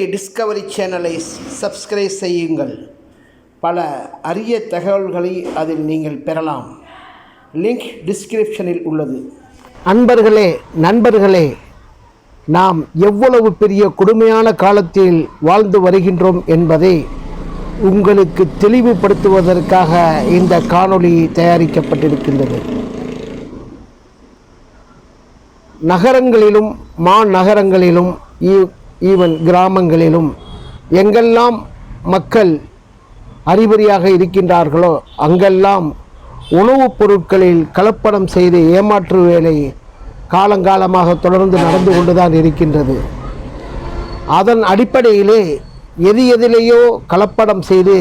Legendary Discovery சேனலை subscribe செய்யுங்கள். பல அரிய தகவல்களை அதில் நீங்கள் பெறலாம். லிங்க் டிஸ்கிரிப்ஷனில் உள்ளது. அன்பர்களே நண்பர்களே நாம் எவ்வளவு பெரிய கொடுமையான காலத்தில் வாழ்ந்து வருகின்றோம் என்பதை உங்களுக்கு தெளிவுபடுத்துவதற்காக இந்த காணொளி தயாரிக்கப்பட்டிருக்கின்றது. நகரங்களிலும் மாநகரங்களிலும் ஈவன் கிராமங்களிலும் எங்கெல்லாம் மக்கள் அறிபறியாக இருக்கின்றார்களோ அங்கெல்லாம் உணவுப் பொருட்களில் கலப்படம் செய்து ஏமாற்று வேலை காலங்காலமாக தொடர்ந்து நடந்து கொண்டுதான் இருக்கின்றது. அதன் அடிப்படையிலே எது எதிலேயோ கலப்படம் செய்து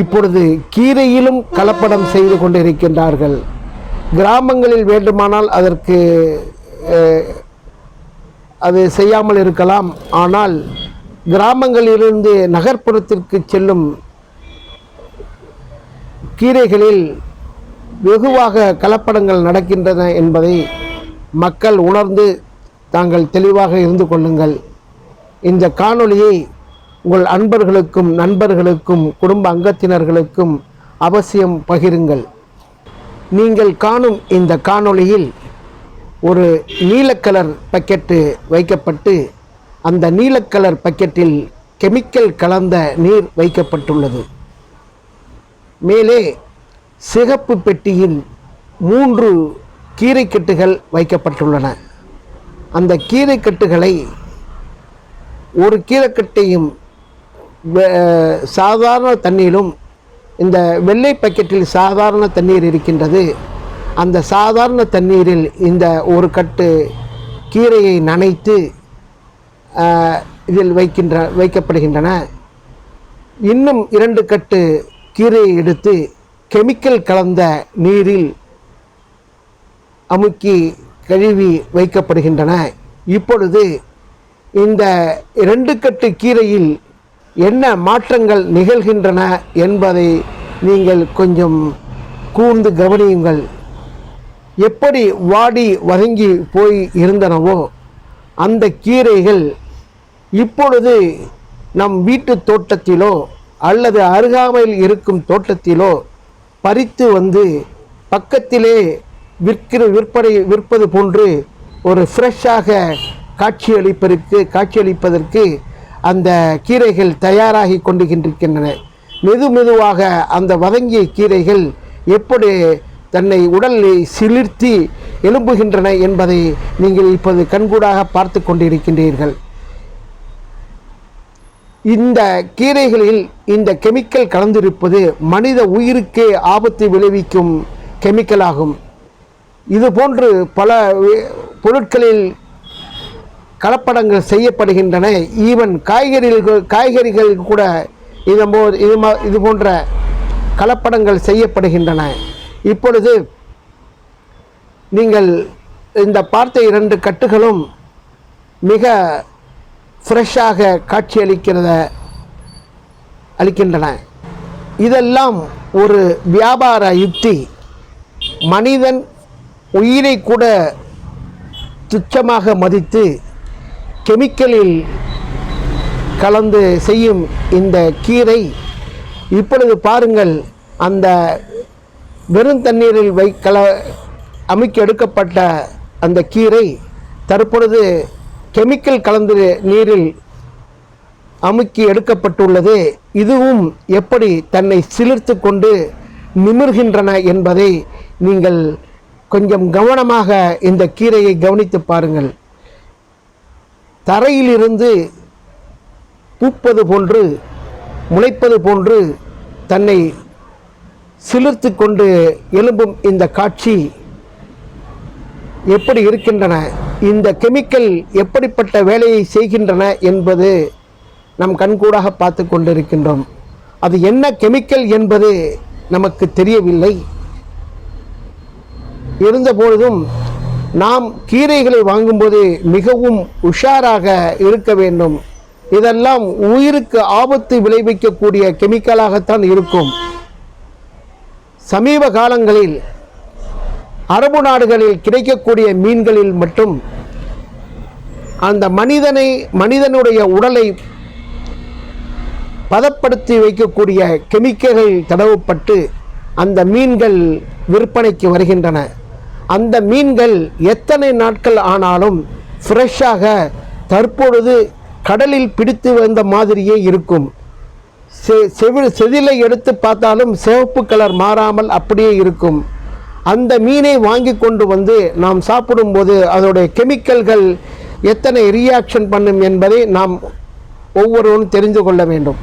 இப்பொழுது கீரையிலும் கலப்படம் செய்து கொண்டிருக்கின்றார்கள். கிராமங்களில் வேண்டுமானால் அதற்கு அது செய்யாமல் இருக்கலாம். ஆனால் கிராமங்களிலிருந்து நகர்ப்புறத்திற்கு செல்லும் கீரைகளில் வெகுவாக கலப்படங்கள் நடக்கின்றன என்பதை மக்கள் உணர்ந்து தாங்கள் தெளிவாக இருந்து கொள்ளுங்கள். இந்த காணொளியை உங்கள் அன்பர்களுக்கும் நண்பர்களுக்கும் குடும்ப அங்கத்தினர்களுக்கும் அவசியம் பகிருங்கள். நீங்கள் காணும் இந்த காணொளியில் ஒரு நீலக்கலர் பக்கெட்டு வைக்கப்பட்டு அந்த நீலக்கலர் பக்கெட்டில் கெமிக்கல் கலந்த நீர் வைக்கப்பட்டுள்ளது. மேலே சிகப்பு பெட்டியில் மூன்று கீரைக்கட்டுகள் வைக்கப்பட்டுள்ளன. அந்த கீரைக்கட்டுகளை ஒரு கீரைக்கட்டையும் சாதாரண தண்ணீரும் இந்த வெள்ளை பக்கெட்டில் சாதாரண தண்ணீர் இருக்கின்றது. அந்த சாதாரண தண்ணீரில் இந்த ஒரு கட்டு கீரையை நனைத்து இதில் வைக்கின்ற வைக்கப்படுகின்றன. இன்னும் இரண்டு கட்டு கீரையை எடுத்து கெமிக்கல் கலந்த நீரில் அமுக்கி கழுவி வைக்கப்படுகின்றன. இப்பொழுது இந்த இரண்டு கட்டு கீரையில் என்ன மாற்றங்கள் நிகழ்கின்றன என்பதை நீங்கள் கொஞ்சம் கூர்ந்து கவனியுங்கள். எப்படி வாடி வதங்கி போய் இருந்தனவோ அந்த கீரைகள் இப்பொழுது நம் வீட்டு தோட்டத்திலோ அல்லது அருகாமையில் இருக்கும் தோட்டத்திலோ பறித்து வந்து பக்கத்திலே விற்கிற விற்பனை விற்பது போன்று ஒரு ஃப்ரெஷ்ஷாக காட்சியளிப்பதற்கு காட்சியளிப்பதற்கு அந்த கீரைகள் தயாராகி கொண்டிருக்கின்றன. மெது மெதுவாக அந்த வதங்கிய கீரைகள் எப்படி தன்னை உடலை சிலிர்த்தி எழும்புகின்றன என்பதை நீங்கள் இப்போது கண்கூடாக பார்த்து கொண்டிருக்கின்றீர்கள். இந்த கீரைகளில் இந்த கெமிக்கல் கலந்திருப்பது மனித உயிருக்கே ஆபத்து விளைவிக்கும் கெமிக்கல் ஆகும். இது போன்று பல பொருட்களில் கலப்படங்கள் செய்யப்படுகின்றன. ஈவன் காய்கறிகள் காய்கறிகள் கூட இது இது இது போன்ற கலப்படங்கள் செய்யப்படுகின்றன. இப்பொழுது நீங்கள் இந்த பார்த்த இரண்டு கட்டுகளும் மிக ஃப்ரெஷ்ஷாக காட்சியளிக்கிறத அளிக்கின்றன. இதெல்லாம் ஒரு வியாபார யுக்தி மனிதன் உயிரை கூட துச்சமாக மதித்து கெமிக்கலில் கலந்து செய்யும் இந்த கீரை இப்பொழுது பாருங்கள் அந்த வெறும் தண்ணீரில் வை கல அமுக்கி எடுக்கப்பட்ட அந்த கீரை தற்பொழுது கெமிக்கல் கலந்து நீரில் அமுக்கி எடுக்கப்பட்டுள்ளது. இதுவும் எப்படி தன்னை சிலிர்த்து கொண்டு நிமிர்கின்றன என்பதை நீங்கள் கொஞ்சம் கவனமாக இந்த கீரையை கவனித்து பாருங்கள். தரையிலிருந்து பூப்பது போன்று முளைப்பது போன்று தன்னை சிலிர்த்து கொண்டு எழும்பும் இந்த காட்சி எப்படி இருக்கின்றன? இந்த கெமிக்கல் எப்படிப்பட்ட வேலையை செய்கின்றன என்பது நம் கண்கூடாக பார்த்து கொண்டிருக்கின்றோம். அது என்ன கெமிக்கல் என்பது நமக்கு தெரியவில்லை. இருந்தபொழுதும் நாம் கீரைகளை வாங்கும்போது மிகவும் உஷாராக இருக்க வேண்டும். இதெல்லாம் உயிருக்கு ஆபத்து விளைவிக்கக்கூடிய கெமிக்கலாகத்தான் இருக்கும். சமீப காலங்களில் அரபு நாடுகளில் கிடைக்கக்கூடிய மீன்களில் மட்டும் அந்த மனிதனை மனிதனுடைய உடலை பதப்படுத்தி வைக்கக்கூடிய கெமிக்கல்கள் தடவப்பட்டு அந்த மீன்கள் விற்பனைக்கு வருகின்றன. அந்த மீன்கள் எத்தனை நாட்கள் ஆனாலும் ஃப்ரெஷ்ஷாக தற்பொழுது கடலில் பிடித்து வந்த மாதிரியே இருக்கும். செ- செவி செதிலை எடுத்து பார்த்தாலும் சிவப்பு கலர் மாறாமல் அப்படியே இருக்கும். அந்த மீனை வாங்கி கொண்டு வந்து நாம் சாப்பிடும்போது அதோடைய கெமிக்கல்கள் எத்தனை ரியாக்ஷன் பண்ணும் என்பதை நாம் ஒவ்வொருவரும் தெரிந்து கொள்ள வேண்டும்.